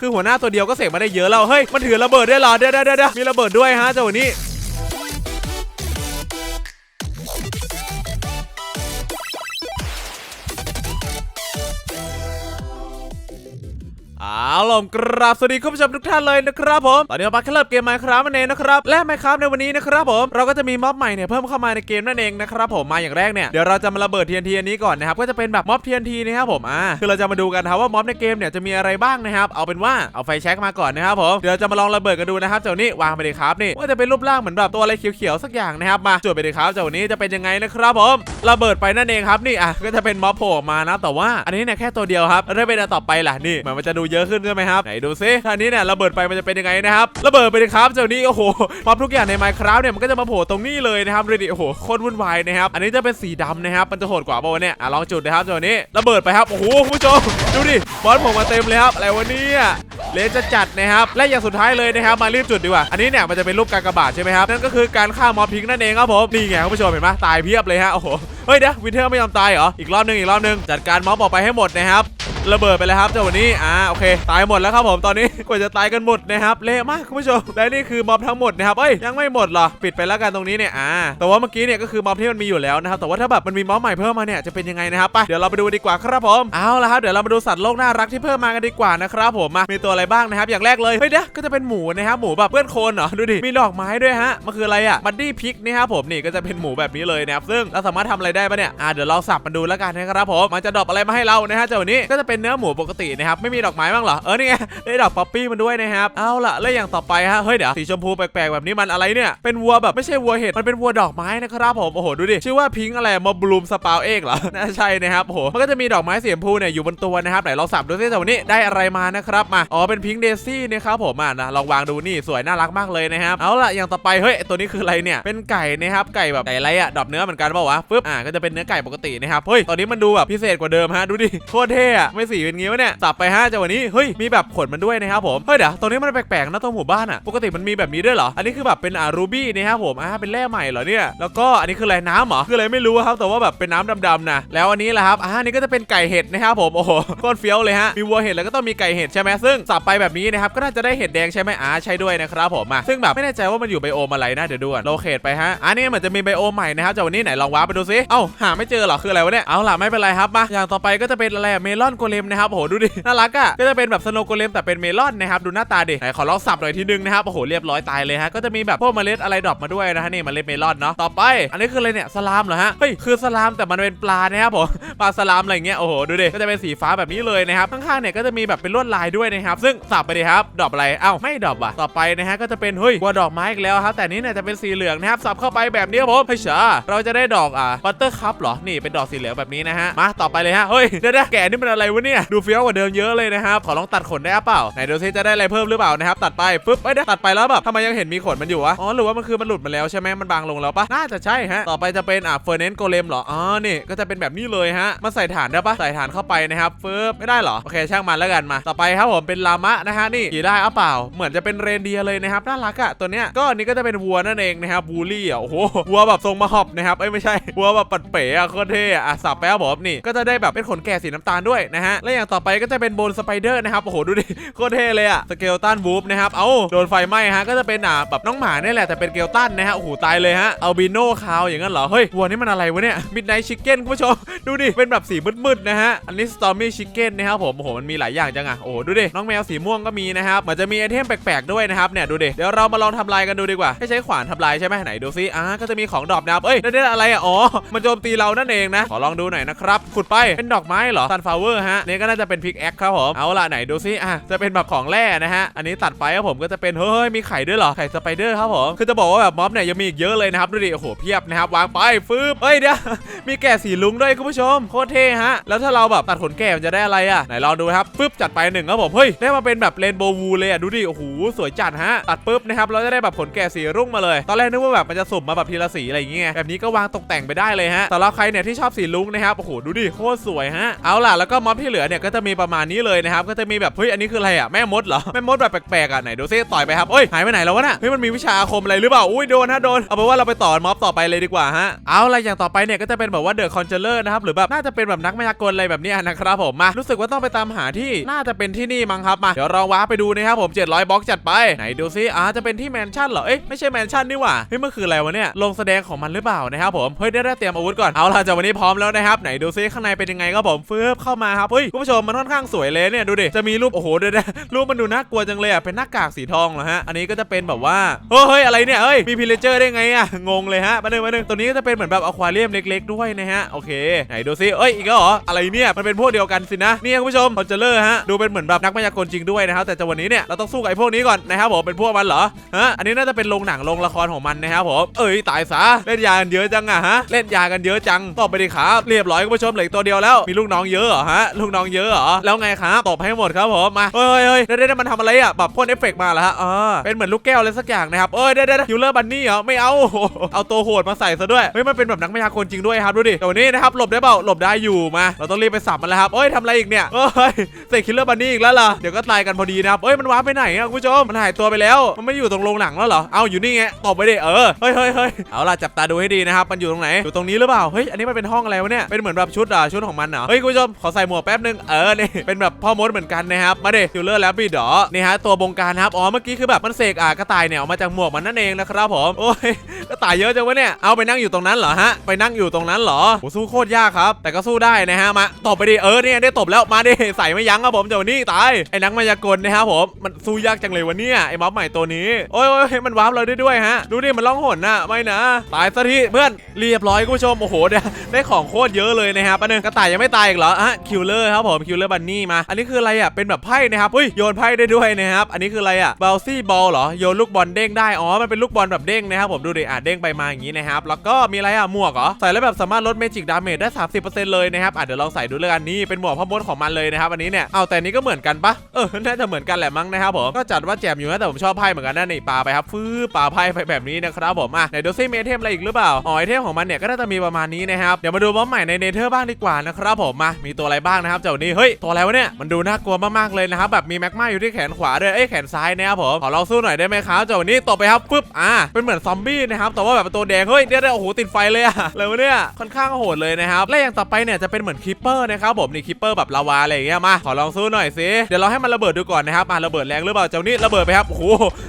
คือหัวหน้าตัวเดียวก็เสกมาได้เยอะแล้ว เฮ้ย มันถือระเบิดด้วยเหรอ เด้อเด้อเด้อมีระเบิดด้วยฮะเจ้าหนี้ เอาล่ะกราบสวัสดีคุณผู้ชมทุกท่านเลยนะครับผม ตอนนี้เรามาเริ่มเกมไมค์ครับนั่นเองนะครับ และไมค์ครับในวันนี้นะครับผม เราก็จะมีม็อบใหม่เนี่ยเพิ่มเข้ามาในเกมนั่นเองนะครับผม มาอย่างแรกเนี่ย เดี๋ยวเราจะมาระเบิด TNT อันนี้ก่อนนะครับ ก็จะเป็นแบบม็อบ TNT นะครับผม อ่า คือเราจะมาดูกันนะครับว่าม็อบในเกมเนี่ยจะมีอะไรบ้างนะครับ เอาเป็นว่าเอาไฟแช็กมาก่อนนะครับผม เดี๋ยวจะมาลองระเบิดกันดูนะครับ เจ้านี้วางไปเลยครับนี่ว่าจะเป็นรูปร่างเหมือนแบบตัวอะไรเขียวๆสักอย่างนะครับ มาจุดไปเลยครับ เจ้านี้จะเป็นยังไงนะครับผม ระเบิดไปนั่นเองครับนี่อะก็จะเป็นม็อบโผล่มานะแต่ว่าอันนี้เนี่ยแค่ตัวเดียวครับถ้าเป็นอันต่อไปล่ะนี่เหมือนมันจะดูเยอะขึ้นใช่ไหมครับไหนดูซิท่านี้เนี่ยระเบิดไปมันจะเป็นยังไงนะครับระเบิดไปเลยครับเจ้านี้โอ้โหม็อบทุกอย่างใน Minecraft เนี่ยมันก็จะมาโผล่ตรงนี้เลยนะครับดูดิโอ้โหโคตรวุ่นวายนะครับอันนี้จะเป็นสีดำนะครับมันจะโหดกว่าเปล่าวเนี่ยอะลองจุดนะครับเจ้านี้ระเบิดไปครับโอ้โหผู้ชมดูดิบอสผมมาเต็มเลยครับอะไรวะเนี่ยเลนจะจัดนะครับและอย่างสุดท้ายเลยนะครับมารีบจุดดีกว่าอันนี้เนี่ยมันจะเป็นรูปการกระบาทใช่ไหมครับนั่นก็คือการฆ่ามอบพิงนั่นเองครับผมนี่ไงคุณผู้ชมเห็นไหมตายเพียบเลยฮะโอ้โหเฮ้ยเดี๋ยววินเทอร์ไม่ยอมตายเหรออีกรอบหนึงอีกรอบหนึงจัดการม็อบออกไปให้หมดนะครับ ระเบิดไปเลยครับเจ้าวันนี้อ่าโอเค ตายหมดแล้วครับผมตอนนี้กว่าจะตายกันหมดนะครับเละมากคุณผู้ชมและนี่คือม็อบทั้งหมดนะครับเอ้ยยังไม่หมดเหรอปิดไปแล้วกันตรงนี้เนี่ยอ่าแต่ว่าเมื่อกี้เนี่ยก็คือม็อบที่มันมีอยู่แล้วนะครับแต่ว่าถ้าแบบมันมีม็อบใหม่เพิ่มมาเนี่ยจะเป็นยังไงนะครับไปเดี๋ยวเราไปดูดีกว่าครับผมเอาละครับเดี๋ยวเรามาดูสัตว์โลกน่ารักที่เพิ่มมากันดีกว่านะครับผมมามีตัวอะไรบ้างนะครับอย่างแรกเลยเฮ้ยเดี๋ยวก็จะเป็นหมูนะครับหมูแบบเพื่อนโคนเหรอดูดิมีดอกไม้ด้วยฮะมันคืออะไรอะบัดดี้พิกนี่ครับผมนี่ก็จะเป็นหมูแบบนี้เลยนะครับซึ่งเราสามารถทำอะไรได้ปะเนี่ยอ่าเดี๋ยวเราสับมันดูแล้วกันนะครับผมมันจะดรอปอะไรมาให้เรานะฮะเจ้าวันนี้ก็จะเป็นเนื้อหมูปกตินะครับไม่มีดอกไม้บ้างเหรอเออนี่ไงได้ดอกป๊อปปี้มันด้วยนะครับเอาล่ะแล้วอย่างต่อไปฮะเฮ้ยเดี๋ยวสีชมพูแปลกๆแบบนี้มันอะไรเนี่ยเป็นวัวแบบไม่ใช่วัวเห็ดมันเป็นวัวดอกไม้นะครับผมโอ้โหดูดิชื่อว่าพิงอะไรมาบลูมสปาวเอกเหรอน่าใช่นะครับโอ้โหมันก็จะมีดอกไม้สีชมพูเนี่ยอยู่บนตัวนะครับไหนลองสับดูซิแต่วันนี้ได้อะไรมานะครับมาอ๋อเป็นพิงเดซี่นะครับผมอะนะลองวางดูนี่สวยน่ารักมากเลยนะครับเอาล่ะอย่างต่อไปเฮ้ยตัวนี้คืออะไรเนี่ยเป็นไก่นะครับไก่แบบไก่ไรอะดอกเนื้อเหมือนกันเปล่าวะปึ๊บอะก็จะเป็นเนื้อไก่ปกตินะครับเฮ้ยตอนนี้มันดูแบบพิเศษกว่าเดิมฮะดูดิโคตรเท่อะไม่สีเป็นงี้วะเนี่ยสับไปฮะจังหวะนี้เฮ้ยมีแบบขนมันด้วยนะครับผมเฮ้ยเดี๋ยวตรงนี้มันแปลกๆนะตรงหมู่บ้านอะปกติมันมีแบบนี้ด้วยเหรออันนี้คือแบบเป็นอ่ารูบี้นะครับผมอ่าเป็นแร่ใหม่เหรอเนี่ยแล้วก็อันนี้คืออะไรน้ำเหรอคืออะไรไม่รู้ครับแต่ว่าแบบเป็นน้ำดำๆนะแล้วอันนี้แหละครับอ่าอันนี้ก็จะเป็นไก่เห็ดนะครับผมโอ้โหโคตรเฟี้ยวเลยฮะมีวัวเห็ดแล้วก็ต้องมีไก่เห็ดใช่ไหมซึ่งสับไปแบบนี้นะครับก็น่าจะได้เห็ดแดงใช่ไหมอ่าใช่ด้วยนะครับผมอะซึ่งแบบไม่แน่ใจว่ามันอยู่ไบโอมอะไรนะเดี๋ยวดูก่อนโลเคทไปฮะอันนี้เหมือนจะมีไบโอมใหม่นะครับจากวันนี้ไหนลองว้าไปดูซิเอ้าหาไม่เจอเหรอคืออะไรวะเนี่ยเอาล่ะไม่เป็นไรครับมาอย่างต่อไปก็จะเป็นอะไรเมลอนโกเลเลมนะครับโอ้โหดูดิน่ารักอะก็จะเป็นแบบสโนโกเลมแต่เป็นเมลอนนะครับดูหน้าตาดิไหนขอลองสับหน่อยทีนึงนะครับโอ้โหเรียบร้อยตายเลยฮะก็จะมีแบบพวกเมล็ดอะไรดรอปมาด้วยนะฮะนี่เมล็ดเมลอนเนาะต่อไป อันนี้คืออะไรเนี่ยสลามเหรอฮะเฮ้ยคือสลามแต่มันเป็นปลานะครับผมปลาสลามอะไรเงี้ยโอ้โหดูดิก็จะเป็นสีฟ้าแบบนี้เลยนะครับข้างๆเนี่ยก็จะมีแบบเป็นลวดลายด้วยนะครับซึ่งสับไปดิครับดอกอะไรเอ้าไม่ดอกว่ะต่อไปนะฮะก็จะเป็นเฮ้ยวัวดอกไม้อีกแล้วครับแต่นี้เนี่ยจะเป็นสีเหลืองนะครับสับเข้าไปแบบนี้ผมเฮ้ยเชาเราจะได้ดอกอะบัตเตอร์คัพเหรอนี่เป็นดอกสีเหลืองแบบนี้นะฮะมาต่อไปเลยฮะเฮ้ยเดี๋ยวแกนี่มันอะไรวะเนี่ย ดูเฟี้ยวกว่าเดิมเยอะเลยนะครับ ขอลองตัดขนได้เปล่า ไหนดูซิจะได้อะไรเพิ่มหรือเปล่านะครับ ตัดไปปุ๊บเอ้ยเดี๋ยวตัดไปแล้วแบบทำไมยังเห็นมีขนมันอยู่วะ อ๋อ หรือว่ามันคือมันหลุดมาแล้วใช่ไหมมันบางลงแล้วปะน่าจะใช่ฮะ ต่อไปจะเป็นอะเฟอร์เนนโกเลมเหรอ อ๋อ นี่ก็จะเป็นแบบนี้เลยฮะ มาใส่ฐานได้ปะใส่ฐานเข้าไปนะครับฟึบไม่ได้เหรอ โอเคช่างมันแล้วกันมา ต่อไปครับผมเป็นลามะนะฮะนี่ขี่ได้เอาเปล่า เหมือนจะเป็นเรนเดียเลยนะครับน่ารักอะตัวเนี้ยก็อันนี้ก็จะเป็นวัวนั่นเองนะครับบูลี่อะโอ้โหวัวแบบทรงมาหอบนะครับเอ้ยไม่ใช่วัวแบบปัดเป๋อะโคตรเท่อะสับไปครับผมนี่ก็จะได้แบบเป็นขนแกะสีน้ำตาลด้วยนะฮะและอย่างต่อไปก็จะเป็นโบนสไปเดอร์นะครับ โอ้โห ดูดิ โคตรเท่เลยอะสเกลตันวูฟนะครับ เอ้าโดนไฟไหม้ฮะ ก็จะเป็นอะแบบน้องหมาเนี่ยแหละ แต่เป็นเกลตันนะฮะ โอ้โห ตายเลยฮะ อัลบิโนคาวอย่างนั้นเหรอ เฮ้ย วัวนี่มันอะไรวะเนี่ย มิดไนท์ชิคเก้นคุณผู้ชม ดูดิ เป็นแบบสีมืดๆนะฮะ อันนี้สตอมี่ชิคเก้นนะครับผม โอ้โห มันมีหลายอย่างจังอะโอ้โห ดูดิ น้องแมวสีม่วงก็มีนะครับเหมือนจะมีไอเทมแปลกๆด้วยนะครับเนี่ยดูดิเดี๋ยวเรามาลองทำลายกันดูดีกว่าให้ใช้ขวานทำลายใช่ไหมไหนดูซิอ่าก็จะมีของดอปนะครับเอ้ยได้อะไรอะอ๋อมันโจมตีเรานั่นเองนะขอลองดูหน่อยนะครับขุดไปเป็นดอกไม้เหรอซันฟลาวเวอร์ฮะนี่ก็น่าจะเป็นพิกแอคครับผมเอาล่ะไหนดูซิอะจะเป็นแบบของแร่นะฮะอันนี้ตัดไปครับผมก็จะเป็นเฮ้ยมีไข่ด้วยเหรอไข่สไปเดอร์ครับผมคือจะบอกว่าแบบม็อบเนี่ยยังมีอีกเยอะเลยนะครับดูดิโอ้โหเพียบนะครับวางไปฟืบเฮ้ยเดี๋ยวมีแกะสีลุงด้วยคุณผู้ชมโคตรเท่ฮะแล้วถ้าเราแบบตัดขนแกะมันจะได้อะไรอะไหนลองดูครับปึ๊บจัดไปหนึ่งครับผมเฮ้ยได้มาเป็นแบบเรนโบว์วูเลยอะดูดิโอ้โหสวยจัดฮะตัดปึ๊บนะครับเราจะได้แบบขนแกะสีรุ่งมาเลย ตอนแรกนึกว่าแบบมันจะสุ่มมาแบบทีละสีอะไรอย่างเงี้ยแบบนี้ก็วางตกแต่งไปได้เลยฮะสำหรับใครเนี่ยที่ชอบสีลุงนะครับโอ้โหดูดิโคตรสวยฮะเอาล่ะแล้วก็ม็อบทที่เหลือเนี่ยก็จะมีประมาณนี้เลยนะครับก็จะมีแบบเฮ้ยอันนี้คืออะไรอะแม่มดเหรอแม่มดแบบแปลกๆอะไหนดูซิต่อยไปครับเอ้ยหายไปไหนแล้ววะน่ะเฮ้ยมันมีวิชาอาคมอะไรหรือเปล่าอุ้ยโดนฮะโดนเอาเป็นว่าเราไปต่อม็อบต่อไปเลยดีกว่าฮะเอาละไรอย่างต่อไปเนี่ยก็จะเป็นแบบว่าเดอะคอนเจเลอร์นะครับหรือแบบน่าจะเป็นแบบนักมายากลอะไรแบบนี้นะครับผมมารู้สึกว่าต้องไปตามหาที่น่าจะเป็นที่นี่มั้งครับมาเดี๋ยวเราว้าไปดูนะครับผม700บล็อกจัดไปไหนดูซิอ่าจะเป็นที่แมนชั่นเหรอเอ้ยไม่ใช่แมนชั่นนี่หว่าเฮ้ยมันคืออะไรวะเนี่ยลงแสดงของมันหรือเปล่านะครับผมเฮ้ยได้เตรียมอาวุธก่อนเอาล่ะจากวันนี้พร้อมแล้วนะครับไหนดูซิข้างในเป็นยังไงครับผมฟืบเข้ามาครับฮ้ยคุณผู้ชมมันค่อนข้างสวยเลยเนี่ยดูดิจะมีรูปโอ้โหเดี๋ยวนะรูปมันดูน่ากลัวจังเลยอะเป็นหน้ากากสีทองเหรอฮะอันนี้ก็จะเป็นแบบว่าเฮ้ยเฮ้ยอะไรเนี่ยเฮ้ยมีพิเลเจอร์ได้ไงอะงงเลยฮะมาหนึ่งมาหนึ่งตัวนี้ก็จะเป็นเหมือนแบบอควาเรียมเล็ก ๆ ด้วยนะฮะโอเคไหนดูซิเอ้ยอีกแล้วเหรออะไรเนี่ยมันเป็นพวกเดียวกันสินะเนี่ยคุณผู้ชมคอนเจเลอร์ฮะดูเป็นเหมือนแบบนักมายากลจริงด้วยนะครับแต่จะวันนี้เนี่ยเราต้องสู้กับไอ้พวกนี้ก่อนนะครับผมเป็นพวกมันเหรอฮะอันนี้น่าจะเป็นโรงหนังโรงละครของมันนะครับผมเอ้ยตายซะเล่นยากันเยอะจังอะฮะเล่นยากันเยอะจังตอไปดิครับเรียบร้อยคุณผู้ชมเหลือตัวเดียวแล้วมีลูกน้องเยอะเหรอฮะลููกน้องเยอะเหรอแล้วไงครับตอบให้หมดครับผมมาเฮ้ยเฮ้ยเดี๋ยวเดี๋ยวมันทำอะไรอะแบบพ่นเอฟเฟกมาเหรอฮะอ๋อเป็นเหมือนลูกแก้วอะไรสักอย่างนะครับเอ้ยเดี๋ยวเดี๋ยวฮิลเลอร์บันนี่เหรอไม่เอาเอาตัวโหดมาใส่ซะด้วยเฮ้ยมันเป็นแบบนักมายากลจริงด้วยครับดูดิแต่วันนี้นะครับหลบได้เปล่าหลบได้อยู่มา เราต้องรีบไปสับมันแล้วครับเอ้ยทำอะไรอีกเนี่ยเอ้ยเสกคิลเลอร์บันนี่อีกแล้วเหรอเดี๋ยวก็ตายกันพอดีนะครับเอ้ยมันว้าไปไหนอะคุณผู้ชมมันหายตัวไปแล้วมันไม่อยู่ตรงโรงหนังแล้วเหรอเอาอยู่นี่ไงตบไปดิเออเฮ้ยเฮ้ยเฮ้ยเอาล่ะจับตาดูให้ดีนะครับมันอยู่ตรงไหนอยู่ตรงนี้หรือเปล่าเฮ้ยอันนี้มันเป็นห้องอะไรวะเนี่ยเป็นเหมือนแบบชุดอะชุดของมันเหรอเฮ้ยคุณผู้ชมขอใส่หมวกแป๊บนึงเออนี่เป็นแบบพ่อมดเหมือนกันนะครับมาเดิคิลเลอร์แล้วบิดอนี่ฮะตัวบงการครับอ๋อเมื่อกี้คือแบบมันเสกอะกระต่ายเนี่ยออกมาจากหมวกมันนั่นเองนะครับผมโอ้ยกระต่ายเยอะจังวะเนี่ยเอาไปนั่งอยู่ตรงนั้นเหรอฮะไปนั่งอยู่ตรงนั้นเหรอโหสู้โคตรยากครับ แต่ก็สู้ได้นะฮะมาตบไปดิเออเนี่ยได้ตบแล้วมาดิใส่ไม่ยั้งครับผมเจ้านี่ตายไอ้นักมายากลนะครับผมมันสู้ยากจังเลยวะเนี่ยไอ้ม็อบใหม่ตัวนี้โอ้ยโอ้ยมันวาร์ปเราได้ด้วยฮะดูดิมันล่องหนน่ะไม่นะตายซะทีเพื่อนเรียบร้อยคุณผู้ชมโอ้โหได้ได้ของโคตรเยอะเลยนะครับอันนึงกระต่ายยังไม่ตายอีกเหรอฮะคิลเลอร์ครับผมคิลเลอร์บันนี่มา อันนี้คืออะไรอะเป็นแบบไพ่นะครับเฮ้ยโยนไพ่ได้ด้วยนะครับอันนี้คืออะไรอะบอลซี่บอลเหรอโยนลูกบอลเด้งได้อ๋อมันเป็นลูกบอลแบบเด้งนะครับผมดูดิอะเด้งไปมาอย่างนี้นะครับแล้วก็มีอะไรอะหมวกเหรอใส่แล้วแบบสามารถลดเมจิกดาเมจได้ 30%เลยนะครับอะเดี๋ยวลองใส่ดูเลยกันนี่เป็นหมวกพ่อมดของมันเลยนะครับอันนี้เนี่ยเอาแต่นี้ก็เหมือนกันปะเออน่าจะเหมือนกันแหละมั้งนะครับผมก็จัดว่าแจมอยู่นะแต่ผมชอบไพ่เหมือนกันนะนี่ปาไปครับฟื้ปาไพ่ไปแบบนี้นะครับผมอะไหนดูซิมีไอเทมอะไรอีกหรือเปล่าอ๋อไอเทมของมันเนี่ยก็น่าจะมีประมาณนี้นะครับเดี๋ยวมาดูม็อบใหม่ในเนเธอร์บ้างดีกว่านะครับผมมามีตัวอะไรบ้างนะครับเจ้านี้เฮ้ยตัวอะไรวะเนี่ยมันดูน่ากลัวมากๆเลยนะครับแบบมีแม็กมาอยู่ที่แขนขวาด้วยเอ้ยแขนซ้ายนะครับผมขอลองสู้หน่อยได้ไหมครับเจ้านี้ตบไปครับปึ๊บอ่าเป็นเหมือนซอมบี้นะครับแต่ว่าแบบตัวแดงเฮ้ยเดี๋ยโอ้โหติดไฟเลยอะเลยวะเนี่ยค่อนข้างโหดเลยนะครับและอย่างต่อไปเนี่ยจะเป็นเหมือนคิปเปอร์นะครับผมนี่คิปเปอร์แบบลาวาอะไรอย่างเงี้ยมาขอลองสู้หน่อยสิเดี๋ยวเราให้มันระเบิดดูก่อนนะครับอ่าระเบิดแรงหรือเปล่าเจ้านี้ระเบิดไปครับโอ้โห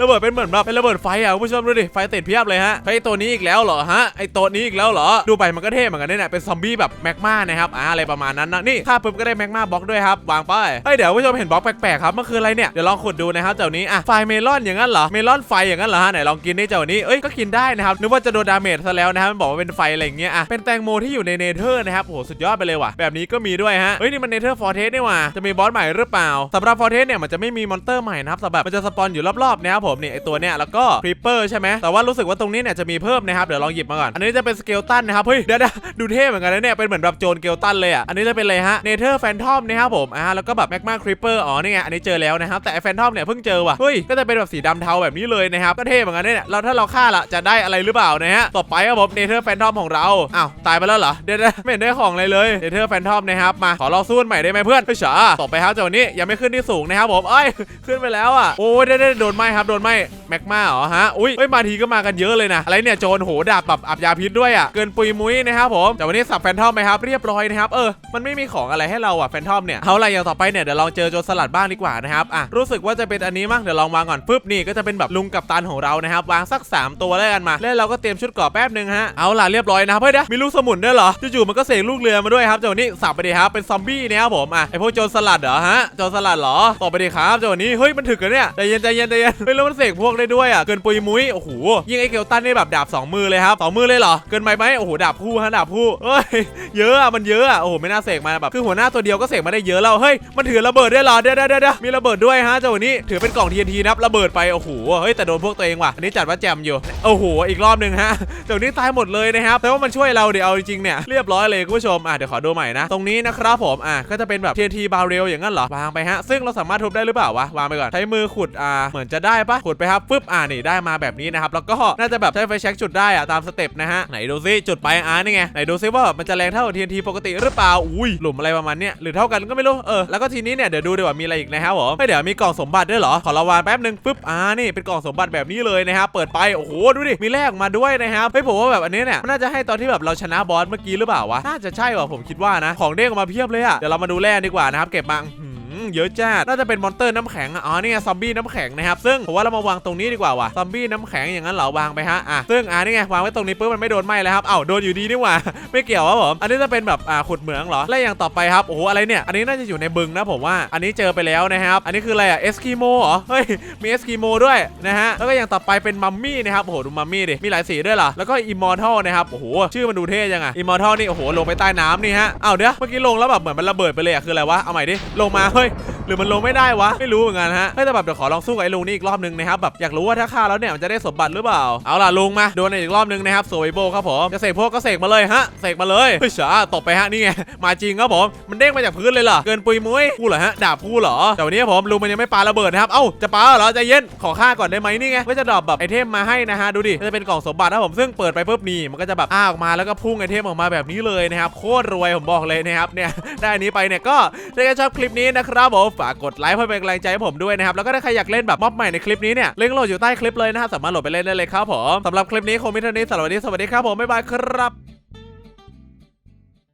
ระเบิดเป็นเหมือนแบบเป็นระเบิดไฟอะคุณผู้ชมดูดิไฟติดเพียบเลยฮะเฮ้ยตัวนี้อีกแล้วเหรอฮะไอตัวนี้อีกแล้วเหรอดูไปมันก็เท่เหมือนกันเนี่ยเป็นซอมบี้แบบแมกมานะครับอ่าอะไรประมาณนั้นนะนี่ถ้าปุ๊บก็ได้แมกมาบล็อกด้วยครับวางไปเฮ้ยเดี๋ยวผู้ชมเห็นบล็อกแปลกๆครับมันคืออะไรเนี่ยเดี๋ยวลองขุดดูนะครับเจ้านี้อะไฟเมลอนอย่างนั้นเหรอเมลอนไฟอย่างนั้นเหรอฮะไหนลองกินได้เจ้านี้เอ้ยก็กินได้นะครับนึกว่าจะโดนดาเมจซะแล้วนะครับมันบอกว่าเป็นไฟอะไรอย่างเงี้ยอะเป็นแตงโมที่อยู่ในเนเธอร์นะครับโหสุดยอดไปเลยว่ะแบบนี้ก็มีด้วยฮะเฮ้ยนี่มันเนเธอร์ฟอร์เทสนี่ว่ะจะมีบอสใหม่หรือเปล่าสำหรับฟอร์เทสเนี่ยมันจะไม่มีมอนเตอร์ใหม่นะครับแต่แบบมันจะสปอนอยู่รอบๆนะครับผมนี่ไอตัวเนี้ยแล้วก็ครีเปอร์ใช่ไหมแต่ว่ารู้สึกว่าตรงนี้เนี่ยจะมีเพิ่มนะครับเดี๋ยวลองหยิบมาก่อนอันนี้จะเป็นสเกลตันนะครับเฮ้ยเดี๋ยวดูเท่เหมือนกันนะเนี่ยเป็นเหมือนแบบโจรเกลตันเลยอะอันนี้จะเป็นอะไรฮะเนเธอร์แฟนทอมนะครับผมอ่าแล้วก็แบบแมกมาครีปเปอร์อ๋อนี่ไงอันนี้เจอแล้วนะครับแต่แฟนทอมเนี่ยเพิ่งเจอว่ะเฮ้ยก็จะเป็นแบบสีดำเทาแบบนี้เลยนะครับก็เท่เหมือนกันเนี่ยเราถ้าเราฆ่าละจะได้อะไรหรือเปล่านะฮะต่อไปครับผมเนเธอร์แฟนทอมของเราอ้าวตายไปแล้วเหรอเดี๋ยวไม่เห็นได้ของอะไรเลยเนเธอร์แฟนทอมนะครับมาขอเราสู้ใหม่ได้ไหมเพื่อนเฮ้ยฉาต่อไปครับเจ้านี้ยังไม่ขึ้นที่สูงนะครับผมเอ้ยขึ้นไปแล้วอะโอ้ยได้ได้โดนไหมครับโดนไหมแมกมาเหรอฮะอุ้ยเฮ้ยมาทีก็มากันเยอะเลยนะอะไรเนี่ยโจรโหดาบแบบอับยาพิษด้วยอะเกินปุยมุ้ยนะครับผมแต่วันนี้สับแฟนทอมไหมครับเรียบร้อยนะครับเออมันไม่มีของอะไรให้เราอะแฟนทอมเนี่ยเอาอะไรอย่างต่อไปเนี่ยเดี๋ยวลองเจอโจรสลัดบ้างดีกว่านะครับอะรู้สึกว่าจะเป็นอันนี้มั้งเดี๋ยวลองวางก่อนปึ๊บนี่ก็จะเป็นแบบลุงกับตันของเรานะครับวางสัก 3 ตัวแล้วกันมาแล้วเราก็เตรียมชุดกราะแป๊บหนึ่งฮะเอาล่ะเรียบร้อยนะครับเฮ้ยเดี๋ยวมีลูกสมุนด้วยเหรอจู่ๆมันก็เสกลูกเรือมาด้วยครับเจ้านี้สับไปดิครับเป็นซอมบี้นะครับผมอะไอพวกโจรสลัดเหรอฮะโจรสลัดเหรอต่อไปดิครับเจ้านี้เฮ้ยมันถึกกันเนี่ยใจเย็นใจเย็นใจเย็นเฮ้ยแล้วมันเสกพวกได้ด้วยอะเกินปุยมุ้ยโอ้โหยิงไอเกลตันนี่แบบดาบสองมือเลยครับสองมือเลยเหรอเกินไปไหมโอ้โหดาบคู่ฮะดาบคู่เฮ้ยเยอะอะมันเยอะอะโอ้โหไม่น่าเสกมาแบบคือหัวหน้าตัวเดียวก็เสกมาได้เยอะแล้วเฮ้ยมันถือระเบิดได้วยเหรอเดี๋ยวเดี๋ยวเดี๋ยวมีระเบิดด้วยฮะเจ้านี้ถือเป็นกล่อง TNT นะครับระเบิดไปโอ้โหเฮ้ยแต่โดนพวกตัวเองว่ะอันนี้จัดว่าแจมอยู่โอ้โหอีกรอบหนึ่งฮะเดี๋ยวนี้ตายหมดเลยนะครับแต่ว่ามันช่วยเราเดี๋ยวเอาจริงเนี่ยเรียบร้อยเลยคุณผู้ชมอะเดี๋ยวขอดูใหม่นะตรงนี้นะครับผมอะก็จะเป็นแบบ TNT บาเรลอย่างนั้นเหรอวางไปฮะซึ่งเราสามารถทุบได้หรือเปล่าวะวางไปก่อนใช้มือขุดอ่าเหมือนจะได้ปะขุดไปครับปึ๊บอ่านี่ได้มาแบบนี้นะครับแล้วก็น่าจะแบบใช้ไฟแช็กจุดได้อะตามสเต็ปนะฮะไหนดูซิจุดไปอ่านี่ไงไหนดูซิว่ามันจะแรงเท่ากับ TNT ปกติหรือเปล่าอุ้ยหลุมอะไรประมาณเนี่ยหรือเท่ากันก็ไม่รู้เออแล้วก็ทีนี้เนี่ยเดี๋ยวดูดีกว่ามีอะไรอีกนะครับผมไม่เดี๋ยวมีกล่องสมบัติด้วยเหรอขอละวานแป๊บหนึงปึ๊บอ่านี่เป็นกล่องสมบัติแบบนี้เลยนะครับเปิดไปโอ้โหดูดิมีแลกมาด้วยนะครับเฮ้ยผมว่าแบบอันนี้เนี่ยน่าจะให้ตอนที่แบบเราชนะบอสเมื่อกี้หรือเปล่าวะน่าจะใช่ว่ะผมคิดว่านะของเด้งออกมาเพียบเลยอะเดี๋ยวเรามาดูแลดีกว่านะครับเก็บมาหื เยอะจ้าน่าจะเป็นมอนเตอร์น้ำแข็งอ๋อนี่ไงซอมบี้น้ำแข็งนะครับซึ่งผมว่าเรามาวางตรงนี้ดีกว่าว่ะซอมบี้น้ำแข็งอย่างนั้นเหรอวางไปฮะอะซึ่งอ่านี่ไงวางไว้ตรงนี้ปุ๊บมันไม่โดนไหม้แล้วครับเอ้าโดนอยู่ดีนี่หว่าไม่เกี่ยวครับผมอันนี้จะเป็นแบบอ่าขุดเหมืองเหรอและอย่างต่อไปครับโอ้โหอะไรเนี่ยอันนี้น่าจะอยู่ในบึงนะผมว่าอันนี้เจอไปแล้วนะครับอันนี้คืออะไรอะเอสกิโมเหรอเฮ้ยมีเอสกิโมด้วยนะฮะแล้วก็อย่างต่อไปเป็นมัมมี่นะครับโอ้โหดูมัมมี่ดิมีหลายสีด้วยเหรอแล้วก็อิมมอร์ทัลนะครับโอ้โหชื่อมันดูเท่ยังอะอิมมอร์ทัลนี่โอ้โหลงไปใต้น้ำนี่ฮะเอ้าเดี๋ยวเมื่อกี้ลงแล้วแบบเหมือนมันระเบิดไปเลยอะคืออะไรวะเอาใหม่ดิลงมาเฮ้ย หรือมันลงไม่ได้วะ ไม่รู้เหมือนกันฮะเฮ้แต่แบบเดี๋ยวขอลองสู้กับไอ้ลุงนี่อีกรอบนึงนะครับแบบอยากรู้ว่าถ้าฆ่าแล้วเนี่ยมันจะได้สมบัติหรือเปล่า เอาล่ะลุงมาโดนอีกรอบนึงนะครับโซยโบครับผมจะเสกพวกก็เสกมาเลยฮะเสกมาเลยเฮ้ยฉาตบไปฮะนี่ไงมาจริงครับผมมันเด้งมาจากพื้นเลยเหรอเกินปุยมุ้ยพูเหรอฮะดาบพูเหรอแต่วันนี้ผมลุงมันยังไม่ปาระเบิดนะครับเอ้าจะปาเหรอใจเย็นขอฆ่าก่อนได้ไหมนี่ไงก็จะดรอปแบบไอเทมมาให้นะฮะดูดิจะเป็นกล่องสมบัตินะผมซึ่งเปิดไปปุ๊บนี่มันก็จะแบบอ้าออกมาแล้วก็พุ่งไอเทมออกมาแบบนี้เลยนะครับโคตรรวยผมบอกเลยนะครับเนี่ยได้อันนี้ไปเนี่ยก็ถ้าใครชอบคลิปนี้นะครับผมฝากกดไลค์เพื่อเป็นกำลังใจให้ผมด้วยนะครับแล้วก็ถ้าใครอยากเล่นแบบม็อบใหม่ในคลิปนี้เนี่ยลิงก์โหลดอยู่ใต้คลิปเลยนะครับสามารถโหลดไปเล่นได้เลยครับผมสำหรับคลิปนี้คงมีเท่านี้สำหรับวันนี้สวัสดีครับผมบ๊ายบายครับ